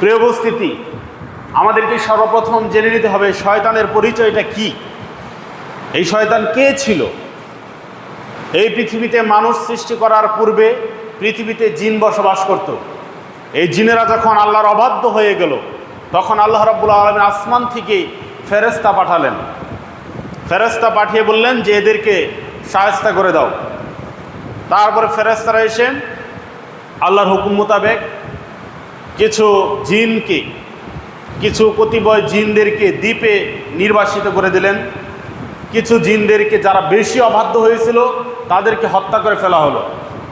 প্রিয় উপস্থিতি, আমাদেরকে সর্বপ্রথম জেনে নিতে হবে শয়তানের পরিচয়টা কি। এই শয়তান কে ছিল? এই পৃথিবীতে মানুষ সৃষ্টি করার পূর্বে পৃথিবীতে জিন বসবাস করত। এই জিনেরা যখন আল্লাহর অবাধ্য হয়ে গেল, তখন আল্লাহ রাব্বুল আলমের আসমান থেকে ফেরেস্তা পাঠালেন। ফেরেস্তা পাঠিয়ে বললেন যে, এদেরকে সায়স্তা করে দাও। তারপরে ফেরেস্তারা এসে আল্লাহর হুকুম মোতাবেক কিছু জিনকে, কিছু কতিপয় জিনদেরকে দ্বীপে নির্বাসিত করে দিলেন। কিছু জিনদেরকে যারা বেশি অবাধ্য হয়েছিল, তাদেরকে হত্যা করে ফেলা হলো।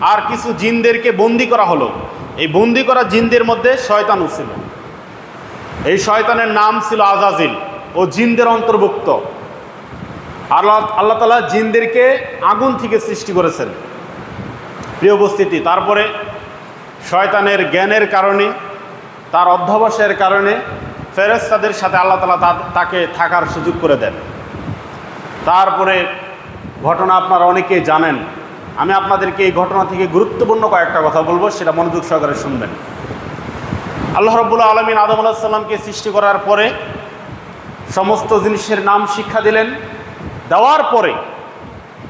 আর কিছু জিনদেরকে বন্দি করা হলো। এই বন্দি করা জিনদের মধ্যে শয়তানও ছিল। এই শয়তানের নাম ছিল আজাজিল ও জিনদের অন্তর্ভুক্ত। আল্লাহ আল্লাহ তালা জিনদেরকে আগুন থেকে সৃষ্টি করেছেন। প্রিয় উপস্থিতি, তারপরে শয়তানের জ্ঞানের কারণে তার অধ্যবসায়ের কারণে ফেরেস্তাদের সাথে আল্লাহ তালা তাকে থাকার সুযোগ করে দেন। তারপরে ঘটনা আপনারা অনেকেই জানেন। আমি আপনাদেরকে এই ঘটনা থেকে গুরুত্বপূর্ণ কয়েকটা কথা বলব, সেটা মনোযোগ সহকারে শুনবেন। আল্লাহ রব্বুল্লা আলমিন আদম আলাহ সাল্লামকে সৃষ্টি করার পরে সমস্ত জিনিসের নাম শিক্ষা দিলেন। দেওয়ার পরে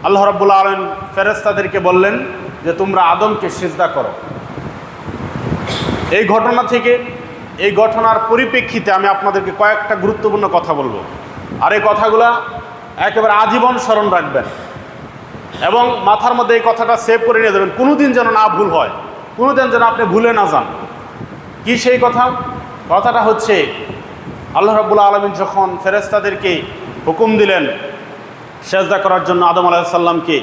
আল্লাহ রব্বুল্লা আলম ফেরেস্তাদেরকে বললেন যে, তোমরা আদমকে সিজদা করো। এই ঘটনা থেকে, এই ঘটনার পরিপ্রেক্ষিতে আমি আপনাদেরকে কয়েকটা গুরুত্বপূর্ণ কথা বলব। আর এই কথাগুলা একেবারে আজীবন স্মরণ রাখবেন। এবং মাথার মধ্যে এই কথাটা সেভ করে নিয়ে যাবেন, কোনোদিন যেন না ভুল হয়। কোনোদিন যেন আপনি ভুলে না যান। কি সেই কথা? কথাটা হচ্ছে, আল্লাহ রাবুল্লাহ আলমিন যখন ফেরেস্তাদেরকে হুকুম দিলেন সেজদা করার জন্য আদম আলাহিসাল্লামকে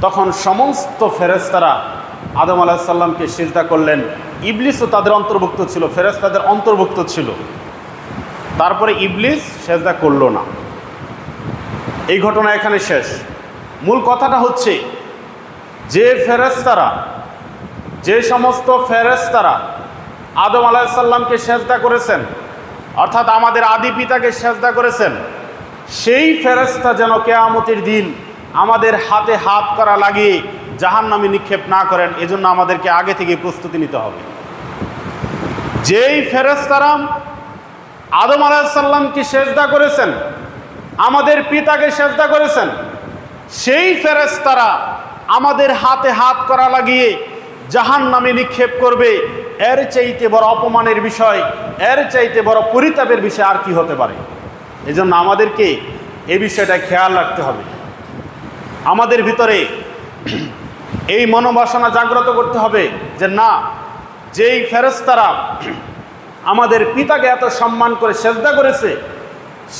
তখন সমস্ত ফেরেস্তারা আদম আলাহিসাল্লামকে সেজদা করলেন। ইবলিসও তাদের অন্তর্ভুক্ত ছিল ফেরেস্তাদের অন্তর্ভুক্ত ছিল। তারপরে ইবলিস সেজদা করল না। এই ঘটনা এখানে শেষ। মূল কথাটা হচ্ছে, যে ফেরেস্তারা যে সমস্ত ফেরেস্তারা আদম আলাহিসাল্লামকে সেজদা করেছেন, অর্থাৎ আমাদের আদি পিতাকে সেজদা করেছেন, সেই ফেরেস্তা যেন কেয়ামতির দিন আমাদের হাতে হাত করা লাগিয়ে জাহান নামে নিক্ষেপ না করেন, এজন্য আমাদেরকে আগে থেকে প্রস্তুতি নিতে হবে। যেই ফেরেস্তারাম আদম আলাহিসাল্লামকে সেজদা করেছেন, আমাদের পিতাকে সেজদা করেছেন, সেই ফেরেস্তারা আমাদের হাতে হাত করা লাগিয়ে জাহান নামে নিক্ষেপ করবে। এর চাইতে বড় অপমানের বিষয়, এর চাইতে বড় পরিতাপের বিষয় আর কি হতে পারে? এজন্য আমাদেরকে এই বিষয়টা খেয়াল রাখতে হবে। আমাদের ভিতরে এই মনোবাসনা জাগ্রত করতে হবে যে না যেই ফেরেস্তারা আমাদের পিতাকে এত সম্মান করে সেজদা করেছে,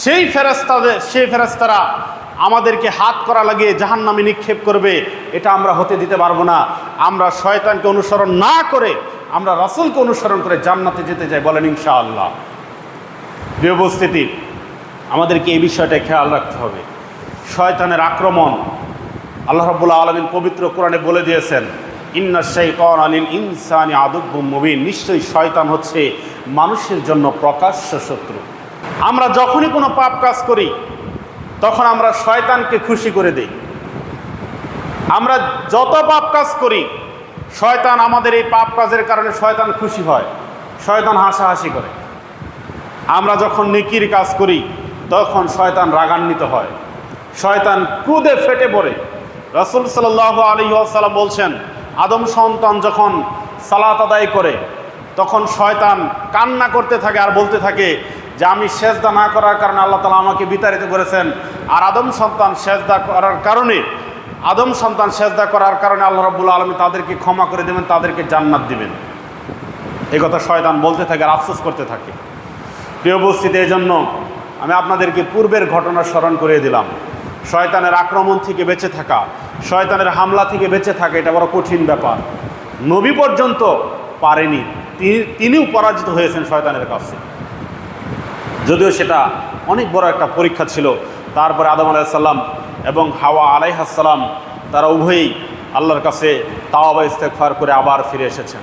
সেই ফেরেস্তাদের সেই ফেরেস্তারা আমাদেরকে হাত করা লাগিয়ে জাহান নামে নিক্ষেপ করবে, এটা আমরা হতে দিতে পারব না। আমরা শয়তানকে অনুসরণ না করে, আমরা রাসুলকে অনুসরণ করে জান্নাতে যেতে চাই, বলেন ইনশাআল্লাহ। প্রিয় উপস্থিতি, আমাদেরকে এই বিষয়টা খেয়াল রাখতে হবে। শয়তানের আক্রমণ আল্লাহ রাবুল্লাহ আলমিন পবিত্র কোরআনে বলে দিয়েছেন ইনসানি নিশ্চয়ই শয়তান হচ্ছে মানুষের জন্য প্রকাশ্য শত্রু। আমরা যখনই কোনো পাপ কাজ করি, তখন আমরা শয়তানকে খুশি করে দিই। আমরা যত পাপ কাজ করি, শয়তান আমাদের এই পাপ কাজের কারণে শয়তান খুশি হয়, শয়তান হাসাহাসি করে। আমরা যখন নেকির কাজ করি, তখন শয়তান রাগান্বিত হয়। শয়তান ক্রুদে ফেটে পড়ে। রসুল সাল্লাহ আলী আসাল্লাম বলছেন আদম সন্তান যখন সালাত আদায় করে, তখন শয়তান কান্না করতে থাকে আর বলতে থাকে যে, আমি সেজদা না করার কারণে আল্লাহ তালা আমাকে বিতাড়িত করেছেন। আর আদম সন্তান সেজদা করার কারণে, আদম সন্তান সেজদা করার কারণে আল্লাহ রব্বুল আলমী তাদেরকে ক্ষমা করে দেবেন, তাদেরকে জান্নাত দিবেন। এই কথা শয়তান বলতে থাকে আর আফসোস করতে থাকে। প্রিয় উপস্থিতি এই জন্য আমি আপনাদেরকে পূর্বের ঘটনা স্মরণ করিয়ে দিলাম। শয়তানের আক্রমণ থেকে বেঁচে থাকা শয়তানের হামলা থেকে বেঁচে থাকা, এটা বড় কঠিন ব্যাপার। নবী পর্যন্ত পারেনি, তিনি তিনিও পরাজিত হয়েছেন শয়তানের কাছে। যদিও সেটা অনেক বড় একটা পরীক্ষা ছিল। তারপরে আদম আলাইসাল্লাম এবং হাওয়া আলাইহাসাল্লাম তারা উভয়ই আল্লাহর কাছে তাওয়াবা ইস্তেকফার করে আবার ফিরে এসেছেন।